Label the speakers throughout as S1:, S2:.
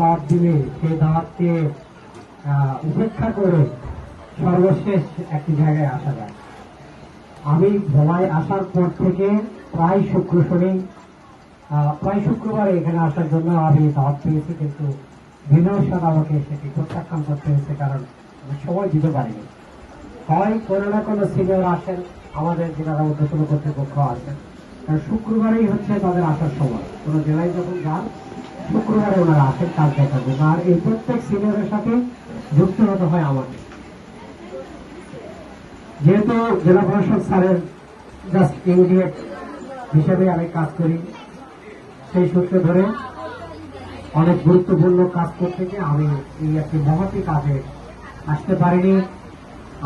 S1: দাওয়াত দিলে সেই আহ, উপেক্ষা করে সর্বশেষ একটি জায়গায় আসা যায়। আমি ভোলায় আসার পর থেকে প্রায় শুক্র শনি প্রায় শুক্রবার এখানে আসার জন্য আমি দাওয়াত পেয়েছি কিন্তু বিনয়ের সাথে আমাকে সেটি প্রত্যাখ্যান করতে হয়েছে কারণ আমি সময় দিতে পারিনি। হয় কোনো না কোনো সিনিয়র আসেন আমাদের জেলার ঊর্ধ্বতন কর্তৃপক্ষ আসেন শুক্রবারেই হচ্ছে তাদের আসার সময়। কোনো জেলায় যখন যান শুক্রবারে ওনারা আসেন কাজ দেখার জন্য আর এই প্রত্যেক সিনিয়রের সাথে যুক্ত হতে হয় আমাকে। যেহেতু জেলা প্রশাসক স্যারের জাস্ট ইমিডিয়েট হিসেবে আমি কাজ করি, সেই সূত্রে ধরে অনেক গুরুত্বপূর্ণ কাজ করতে গিয়ে আমি এই একটি মহতি কাজে আসতে পারিনি।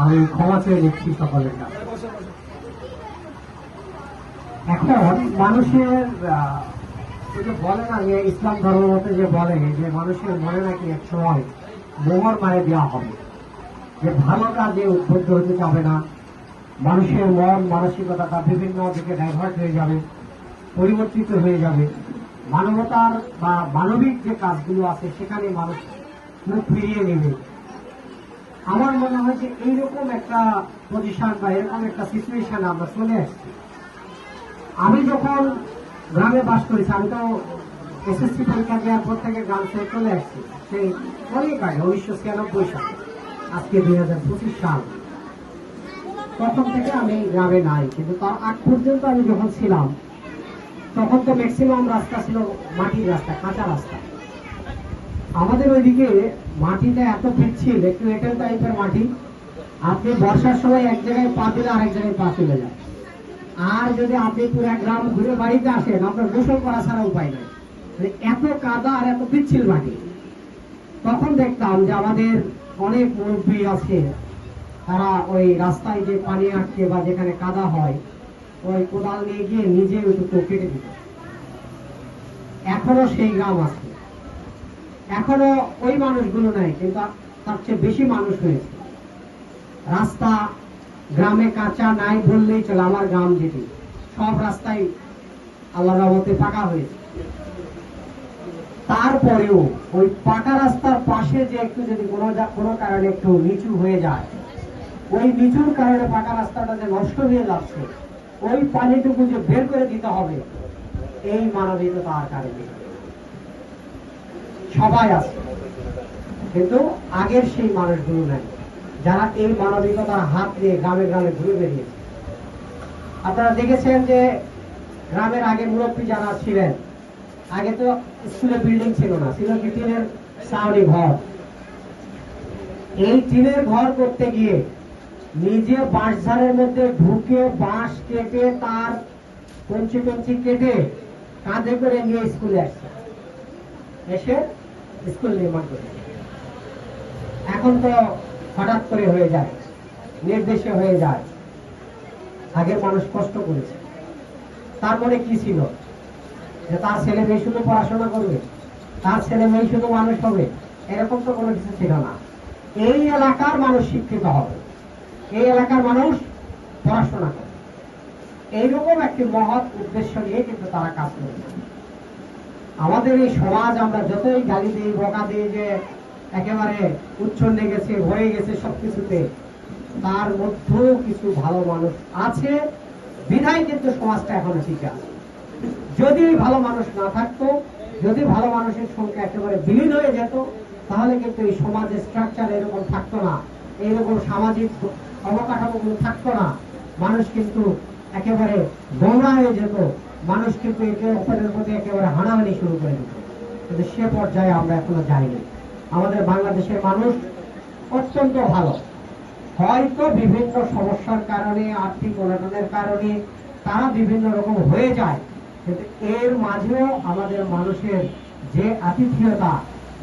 S1: আমি ক্ষমা চেয়ে নিচ্ছি সকলের কাছে। এখন মানুষের বলে না যে ইসলাম যে বলে, যে মানুষের মনে নাকি এক সময় মোহর মারে দেওয়া হবে। যে ভালো কাজে উদ্বুদ্ধ হতে যাবে না, মানুষের মন বিভিন্ন দিকে ডাইভার্ট হয়ে যাবে, পরিবর্তিত হয়ে যাবে। মানবতার বা মানবিক যে কাজগুলো আছে, সেখানে মানুষ মুখ ফিরিয়ে নেবে। আমার মনে হয় যে এইরকম একটা পজিশন বা এরকম একটা সিচুয়েশন আমরা চলে আমি যখন গ্রামে বাস করেছি। আমি তো এসএসসি পরীক্ষা দেওয়ার পর থেকে গ্রাম থেকে চলে আসছি। সেই অনেক আগে, উনিশশো ছিয়ানব্বই সাল, আজকে দুই হাজার পঁচিশ সাল। তখন থেকে আমি গ্রামে নাই, কিন্তু তার আগ পর্যন্ত আমি যখন ছিলাম, তখন তো ম্যাক্সিমাম রাস্তা ছিল মাটির রাস্তা, কাঁচা রাস্তা। আমাদের ওইদিকে মাটিটা এত পিচ্ছিল একটু এটেল টাইপের মাটি। আপনি বর্ষার সময় এক জায়গায় পা দিলে আরেক জায়গায় পা চলে যায়। আর যদি আপনি পুরো গ্রাম ঘুরে বাড়িতে আসেন, আপনার গোসল করা ছাড়া উপায় নাই। মানে এত কাদা আর এত পিচ্ছিল মাটি তখন দেখতাম যে আমাদের অনেক মুরব্বী আছে, তারা ওই রাস্তায় যে পানি আটকে বা যেখানে কাদা হয়, ওই কোদাল নিয়ে গিয়ে নিজে ওইটুকু কেটে দিত। এখনও সেই গ্রাম আছে। এখনও ওই মানুষগুলো নাই, কিন্তু তার চেয়ে বেশি মানুষ হয়েছে। রাস্তা গ্রামে কাঁচা নাই বললেই চলে আমার গ্রাম যেটি। সব রাস্তায় আল্লাহ রহমতে পাকা হয়েছে। তারপরেও ওই পাকা রাস্তার পাশে যে একটু যদি কোনো কোনো কারণে একটু নিচু হয়ে যায়, ওই নিচুর কারণে পাকা রাস্তাটা যে নষ্ট হয়ে যাচ্ছে, ওই পানিটুকু যে বের করে দিতে হবে, এই মানবিকতা আর কারণে। সবাই আছে, কিন্তু আগের সেই মানুষগুলো নাই। যারা এই মানবিকতার হাত দিয়ে গ্রামে গ্রামে ঘুরে বেরিয়েছে আপনারা দেখেছেন যে গ্রামের আগে মুরব্বী যারা ছিলেন, আগে তো স্কুলে বিল্ডিং ছিল না, ছিল কি টিনের সাউনি ঘর। এই টিনের ঘর করতে গিয়ে নিজে বাঁশঝাড়ের মধ্যে ঢুকে বাঁশ কেটে তার কঞ্চি কঞ্চি কেটে কাঁধে করে নিয়ে স্কুলে আসছে। এসে স্কুল নির্মাণ করে এখন তো হঠাৎ করে হয়ে যায়, নির্দেশে হয়ে যায়। আগের মানুষ কষ্ট করেছে। তার মনে কি ছিল? যে তার ছেলে মেয়ে শুধু পড়াশোনা করবে, তার ছেলে মেয়ে শুধু মানুষ হবে, এরকম তো কোনো কিছু ছিল না। এই এলাকার মানুষ শিক্ষিত হবে। এই এলাকার মানুষ পড়াশোনা করবে। এইরকম একটি মহৎ উদ্দেশ্য নিয়ে কিন্তু তারা কাজ করেছে আমাদের এই সমাজ আমরা যতই গালি দিই, বকা দিই যে একেবারে উচ্ছন্নে গেছে হয়ে গেছে সবকিছুতে। তার মধ্যেও কিছু ভালো মানুষ আছে। বিধায় কিন্তু সমাজটা এখনও আছে। যদি ভালো মানুষ না থাকতো, যদি ভালো মানুষের সংখ্যা একেবারে বিলীন হয়ে যেত, তাহলে কিন্তু এই সমাজের স্ট্রাকচার এরকম থাকতো না। এইরকম সামাজিক অবকাঠামোগুলো থাকতো না। মানুষ কিন্তু একেবারে গোমরা হয়ে যেত। মানুষ কিন্তু একে অপরের প্রতি একেবারে হানাহানি শুরু করে দিত। কিন্তু সে পর্যায়ে আমরা এখনও যাইনি। আমাদের বাংলাদেশের মানুষ অত্যন্ত ভালো। হয়তো বিভিন্ন সমস্যার কারণে, আর্থিক অনটনের কারণে তারা বিভিন্ন রকম হয়ে যায়, কিন্তু এর মাঝেও আমাদের মানুষের যে আতিথেয়তা,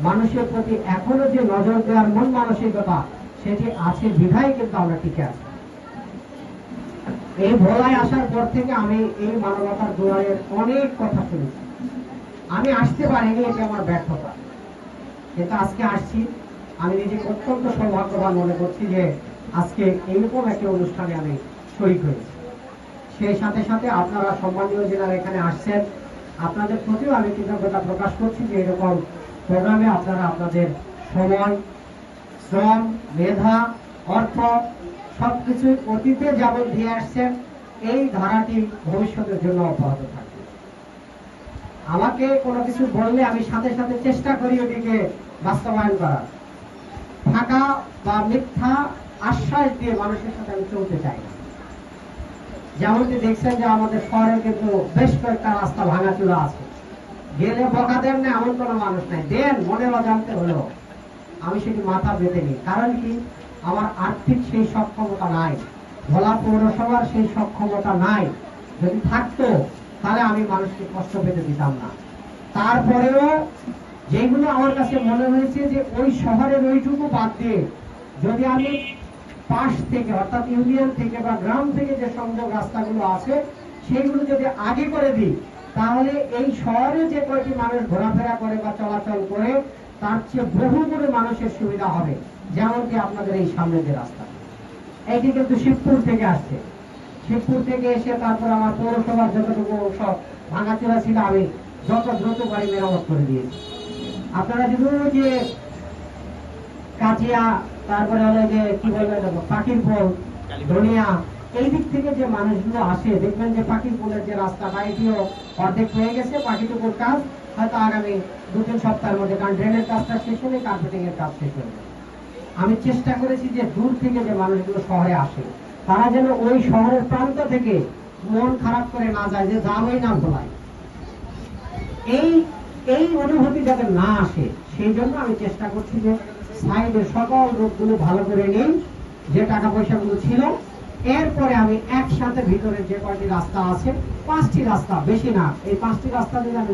S1: মানুষের প্রতি এখনও যে নজর দেওয়ার মন মানসিকতা, সেটি আছে বিধায় কিন্তু আমরা টিকে আছি। এই ভোলায় আসার পর থেকে আমি এই মানবতার দুয়ারের অনেক কথা শুনেছি। আমি আসতে পারিনি, এটা আমার ব্যর্থতা। কিন্তু আজকে আসছি, আমি নিজেকে অত্যন্ত সৌভাগ্যবান মনে করছি যে আজকে এইরকম একটা অনুষ্ঠানে আমি শরিক হয়েছি। সেই সাথে সাথে আপনারা সম্মানীয় জেলার এখানে আসছেন, আপনাদের প্রতিও আমি কৃতজ্ঞতা প্রকাশ করছি যে এরকম প্রোগ্রামে আপনারা আপনাদের সময়, শ্রম, মেধা, অর্থ সবকিছু অতীতে যেমন দিয়ে আসছেন, এই ধারাটি ভবিষ্যতের জন্য অব্যাহত থাকবে। আমাকে কোনো কিছু বললে আমি সাথে সাথে চেষ্টা করি ওটিকে বাস্তবায়ন করার। ফাঁকা বা মিথ্যা আশ্বাস দিয়ে মানুষের সাথে আমি চলতে চাই যেমনটি দেখছেন যে আমাদের শহরে কিন্তু বেশ কয়েকটা রাস্তা ভাঙাচুরা আছে। গেলে বকা দেন না এমন কোনো মানুষ নাই। দেন, মনে অজান্তে হলেও আমি সেটি মাথা বেঁধে নিই। কারণ কি? আমার আর্থিক সেই সক্ষমতা নাই। ভোলা পৌরসভার সেই সক্ষমতা নাই। যদি থাকতো তাহলে আমি মানুষকে কষ্ট পেতে দিতাম না। তারপরেও যেগুলো আমার কাছে মনে হয়েছে যে ওই শহরের ওইটুকু বাদ দিয়ে যদি আমি পাশ থেকে, অর্থাৎ ইউনিয়ন থেকে বা গ্রাম থেকে যে সংযোগ রাস্তাগুলো আছে সেইগুলো যদি আগে করে দিই, তাহলে এই শহরে যে কয়টি মানুষ ঘোরাফেরা করে বা চলাচল করে, তার চেয়ে বহু গুণে মানুষের সুবিধা হবে। যেমনটি আপনাদের এই সামনে যে রাস্তা। এটি কিন্তু শিবপুর থেকে আসছে। শিবপুর থেকে এসে তারপর আমার পৌরসভার যতটুকু সব ভাঙাচোরা ছিল আমি যত দ্রুত গাড়ি মেরামত করে দিয়েছি। আপনারা শুধু যে কাজিয়া তারপরে হলো যে কি বলব এটা, পাখির পোল ধনিয়া এই দিক থেকে যে মানুষগুলো আসে দেখবেন যে পাখির পোলের যে রাস্তাটা এটিও অর্ধেক হয়ে গেছে পাখিটুকুর কাজ হয়তো আগামী দু তিন সপ্তাহের মধ্যে কারণ ড্রেনের কাজটা শেষ হলে কার্পেটিং এর কাজ শেষ যাবে। আমি চেষ্টা করেছি যে দূর থেকে যে মানুষগুলো শহরে আসে তারা যেন ওই শহরের প্রান্ত থেকে মন খারাপ করে না যায়, যে যাবই না ভোলায় এই এই অনুভূতি যাতে না আসে, সেই জন্য আমি চেষ্টা করছি যে সাইডের সকল রোগগুলো ভালো করে নিই যে টাকা পয়সাগুলো ছিল। এরপরে আমি একসাথে ভিতরে যে কয়টি রাস্তা আছে, পাঁচটি রাস্তা, বেশি না, এই পাঁচটি রাস্তা দিয়ে আমি